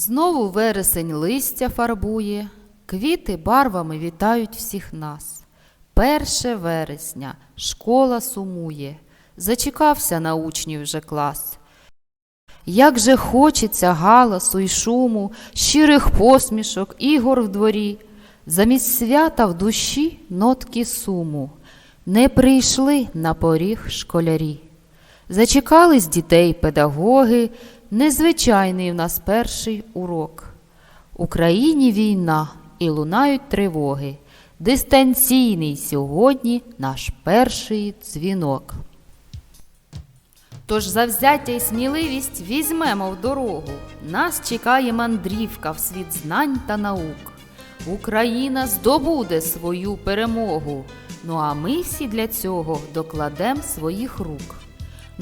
Знову вересень листя фарбує, квіти барвами вітають всіх нас. Перше вересня школа сумує, зачекався на учнів вже клас. Як же хочеться галасу й шуму, щирих посмішок, ігор в дворі, замість свята в душі нотки суму, не прийшли на поріг школярі. Зачекались дітей педагоги, незвичайний в нас перший урок. Україні війна і лунають тривоги. Дистанційний сьогодні наш перший дзвінок. Тож завзяття й сміливість візьмемо в дорогу. Нас чекає мандрівка в світ знань та наук. Україна здобуде свою перемогу. Ну а ми всі для цього докладем своїх рук.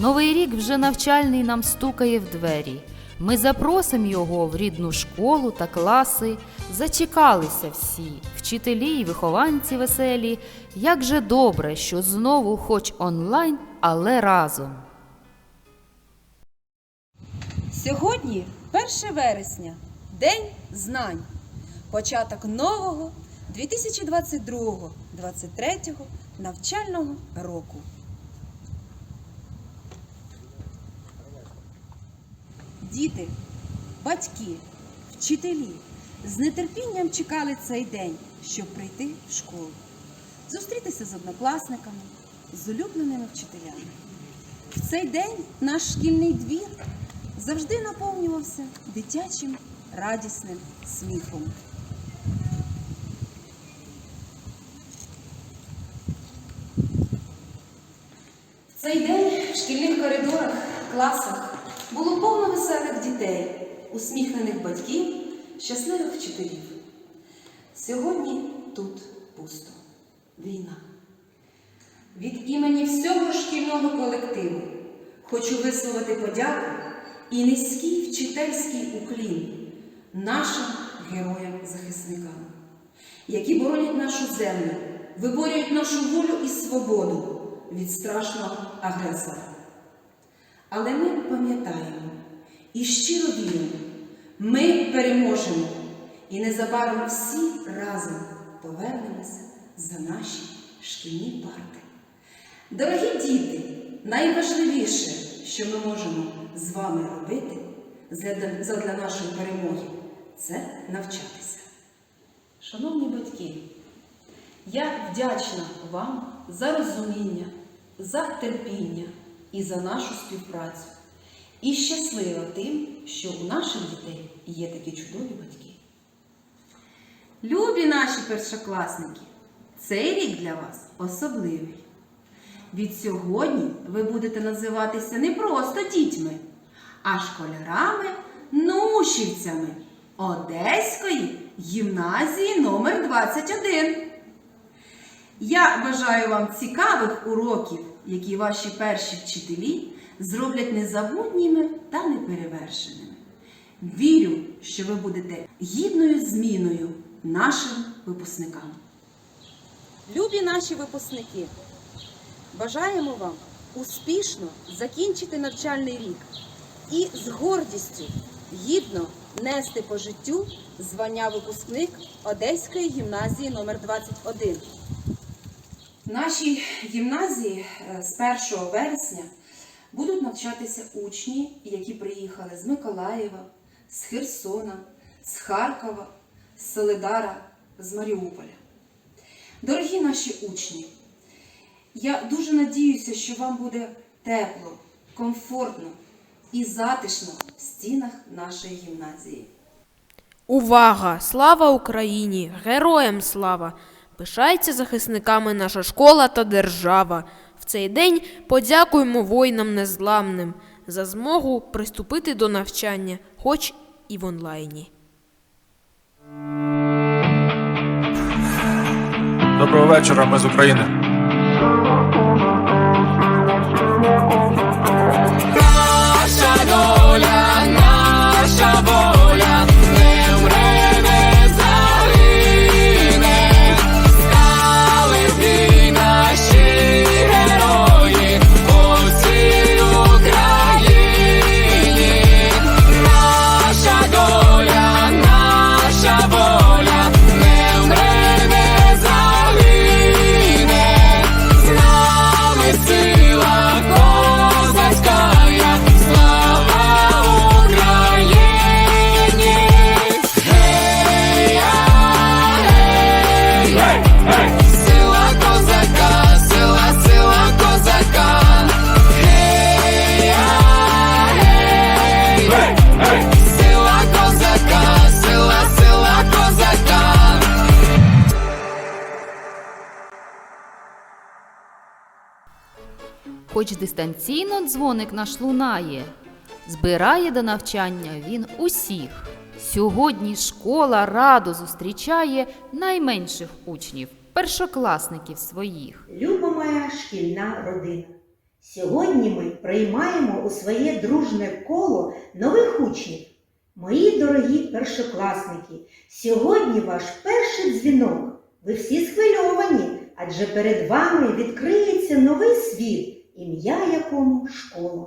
Новий рік вже навчальний нам стукає в двері. Ми запросимо його в рідну школу та класи. Зачекалися всі, вчителі й вихованці веселі. Як же добре, що знову, хоч онлайн, але разом. Сьогодні 1 вересня, День знань. Початок нового 2022-2023 навчального року. Діти, батьки, вчителі з нетерпінням чекали цей день, щоб прийти в школу, зустрітися з однокласниками, з улюбленими вчителями. В цей день наш шкільний двір завжди наповнювався дитячим радісним сміхом. В цей день в шкільних коридорах, класах було повно веселих дітей, усміхнених батьків, щасливих вчителів. Сьогодні тут пусто. Війна. Від імені всього шкільного колективу хочу висловити подяку і низький вчительський уклін нашим героям-захисникам, які боронять нашу землю, виборюють нашу волю і свободу від страшного агресора. Але ми пам'ятаємо і щиро віримо, ми переможемо і незабаром всі разом повернемося за наші шкільні парти. Дорогі діти, найважливіше, що ми можемо з вами робити задля нашої перемоги, це навчатися. Шановні батьки, я вдячна вам за розуміння, за терпіння і за нашу співпрацю. І щаслива тим, що у наших дітей є такі чудові батьки. Любі наші першокласники, цей рік для вас особливий. Від сьогодні ви будете називатися не просто дітьми, а школярами нушівцями Одеської гімназії номер 21 Я бажаю вам цікавих уроків, які ваші перші вчителі зроблять незабутніми та неперевершеними. Вірю, що ви будете гідною зміною нашим випускникам. Любі наші випускники! Бажаємо вам успішно закінчити навчальний рік і з гордістю гідно нести по життю звання випускник Одеської гімназії номер 21 Нашій гімназії е, з 1 вересня будуть навчатися учні, які приїхали з Миколаєва, з Херсона, з Харкова, з Солидара, з Маріуполя. Дорогі наші учні! Я дуже надіюся, що вам буде тепло, комфортно і затишно в стінах нашої гімназії. Увага! Слава Україні! Героям слава! Пишається захисниками наша школа та держава. В цей день подякуємо воїнам незламним за змогу приступити до навчання, хоч і в онлайні. Доброго вечора, ми з України. Наша доля, наша воля, Хоч дистанційно дзвоник наш лунає, збирає до навчання він усіх. Сьогодні школа радо зустрічає найменших учнів, першокласників своїх. Люба моя шкільна родина. Сьогодні ми приймаємо у своє дружне коло нових учнів. Мої дорогі першокласники, сьогодні ваш перший дзвінок. Ви всі схвильовані, адже перед вами відкриється новий світ, ім'я якому школа.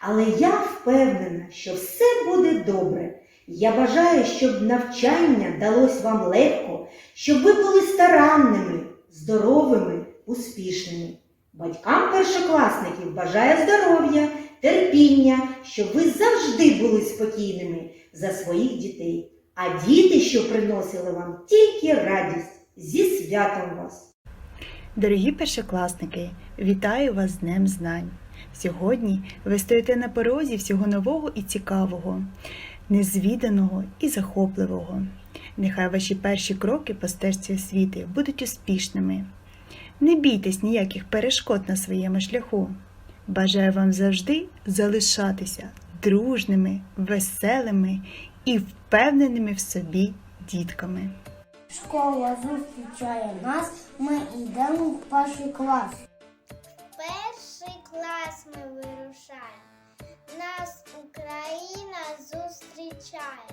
Але я впевнена, що все буде добре. Я бажаю, щоб навчання далось вам легко, щоб ви були старанними, здоровими, успішними. Батькам першокласників бажаю здоров'я, терпіння, щоб ви завжди були спокійними за своїх дітей. А діти, що приносили вам тільки радість зі святом вас. Дорогі першокласники, вітаю вас з Днем Знань. Сьогодні ви стоїте на порозі всього нового і цікавого, незвіданого і захопливого. Нехай ваші перші кроки по стежці освіти будуть успішними. Не бійтесь ніяких перешкод на своєму шляху. Бажаю вам завжди залишатися дружними, веселими і впевненими в собі дітками. Школа зустрічає нас, ми йдемо в перший клас. Перший клас ми вирушаємо. Нас Україна зустрічає.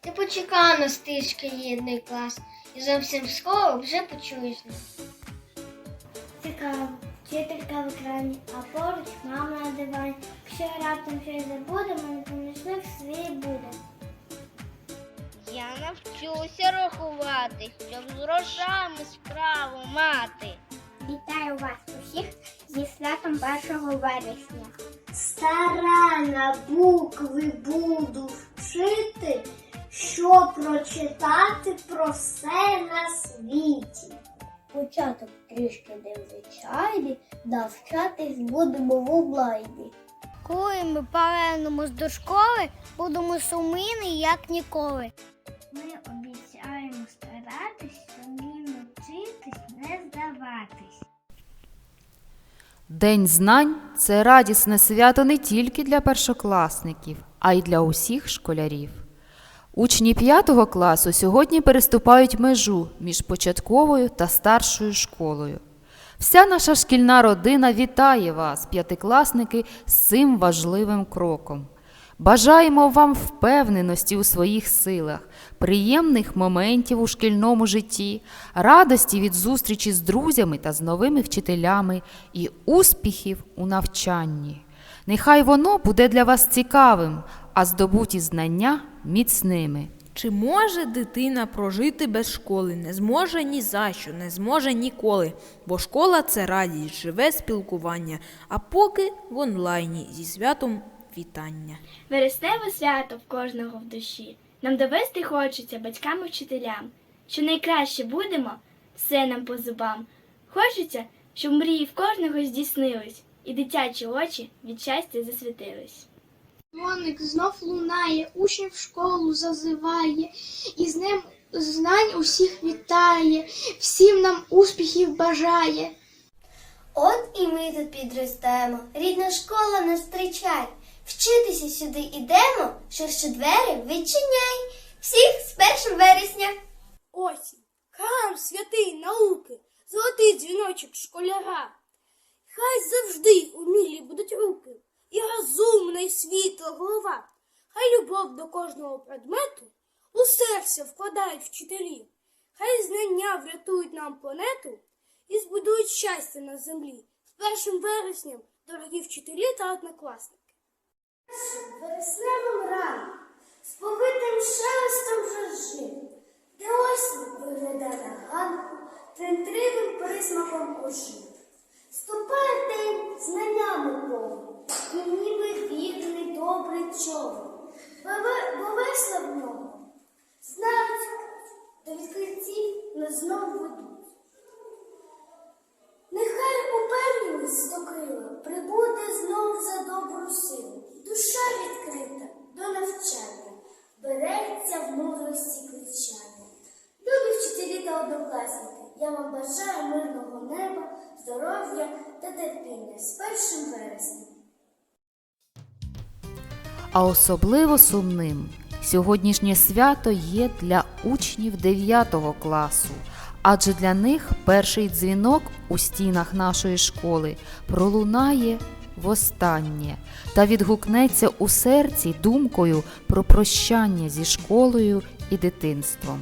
Ти почекай на стички єдний клас, і зовсім скоро вже почуєш нас. Цікаво, вчителька в екрані, а поруч мама на дивані. Якщо раптом щось забудемо, не помічник свій буде. Я навчуся рахувати, щоб з грошами справу мати. Вітаю вас усіх зі святом 1 вересня. Старана букви буду вчити, щоб прочитати про все на світі. Початок трішки незвичайний, навчатись будемо в облайні. Коли ми повернемось до школи, будемо сумні, як ніколи. Ми обіцяємо старатись, самі вчитись, не здаватись. День знань це радісне свято не тільки для першокласників, а й для усіх школярів. Учні 5 класу сьогодні переступають межу між початковою та старшою школою. Вся наша шкільна родина вітає вас, п'ятикласники, з цим важливим кроком. Бажаємо вам впевненості у своїх силах, приємних моментів у шкільному житті, радості від зустрічі з друзями та з новими вчителями і успіхів у навчанні. Нехай воно буде для вас цікавим, а здобуті знання міцними. Чи може дитина прожити без школи? Не зможе ні за що, не зможе ніколи. Бо школа це радість, живе спілкування, а поки в онлайні зі святом вітання. Вересневе свято в кожного в душі. Нам довести хочеться батькам і вчителям, що найкраще будемо, все нам по зубам. Хочеться, щоб мрії в кожного здійснились, і дитячі очі від щастя засвітились. Дзвоник знов лунає, учнів в школу зазиває, і з ним знань усіх вітає, всім нам успіхів бажає. От і ми тут підростаємо, рідна школа нас зустрічає. Вчитися сюди ідемо, ширше двері відчиняй. Всіх з 1 вересня. Осінь, храм святий науки, золотий дзвіночок школяра. Хай завжди умілі будуть руки, і розумна, і світла голова. Хай любов до кожного предмету у серце вкладають вчителі. Хай знання врятують нам планету і збудують щастя на землі. З першим вересням, дорогі вчителі та однокласники. Вересневим ранком, з повитим шелестом жажи, де осінь виглядає на ганку, тринтривим присмаком очі. Ступає день знаннями повний, і ніби вірний добрий човен, бо ви- бо весла в ньому, знають, до відкриттів не знов ведуть. Нехай упевненість до крила прибуде знов за добру силу. Душа відкрита до навчання, береться в мудрості кричання. Любі вчителі та однокласники, я вам бажаю мирного неба, здоров'я та з першим вереснем. А особливо сумним сьогоднішнє свято є для учнів 9 класу, адже для них перший дзвінок у стінах нашої школи пролунає востаннє та відгукнеться у серці думкою про прощання зі школою і дитинством.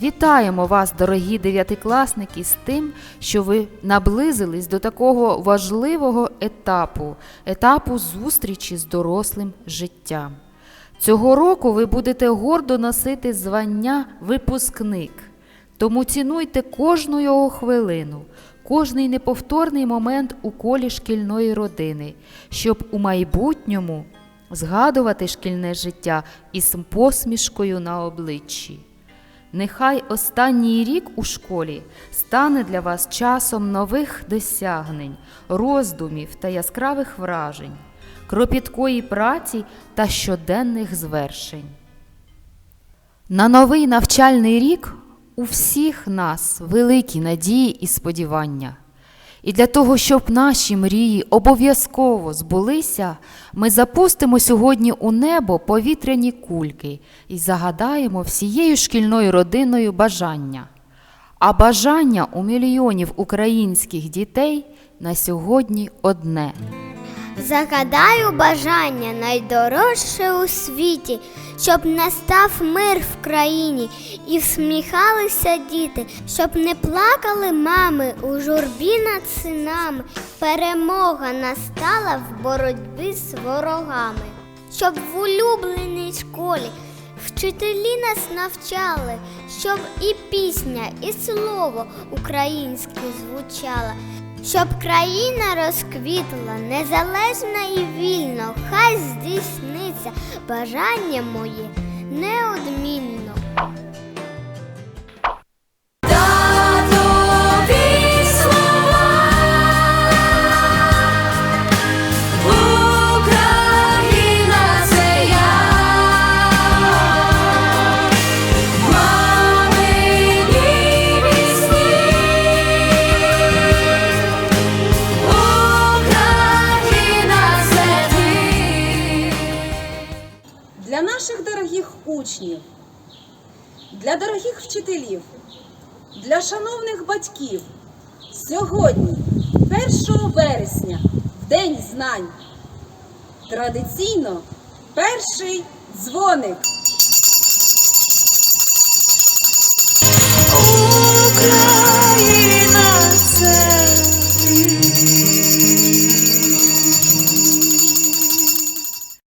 Вітаємо вас, дорогі дев'ятикласники, з тим, що ви наблизились до такого важливого етапу, етапу зустрічі з дорослим життям. Цього року ви будете гордо носити звання випускник. Тому цінуйте кожну його хвилину, кожний неповторний момент у колі шкільної родини, щоб у майбутньому згадувати шкільне життя із посмішкою на обличчі. Нехай останній рік у школі стане для вас часом нових досягнень, роздумів та яскравих вражень, кропіткої праці та щоденних звершень. На новий навчальний рік у всіх нас великі надії і сподівання. І для того, щоб наші мрії обов'язково збулися, ми запустимо сьогодні у небо повітряні кульки і загадаємо всією шкільною родиною бажання. А бажання у мільйонів українських дітей на сьогодні одне. Загадаю бажання найдорожче у світі, щоб настав мир в країні і всміхалися діти, щоб не плакали мами у журбі над синами. Перемога настала в боротьбі з ворогами, щоб в улюбленій школі вчителі нас навчали, щоб і пісня, і слово українське звучало. Щоб країна розквітла незалежна і вільно, хай здійсниться бажання моє неодмінно. дітлахів, для дорогих вчителів, для шановних батьків. Сьогодні, 1 вересня, в День знань, традиційно перший дзвоник. Україна!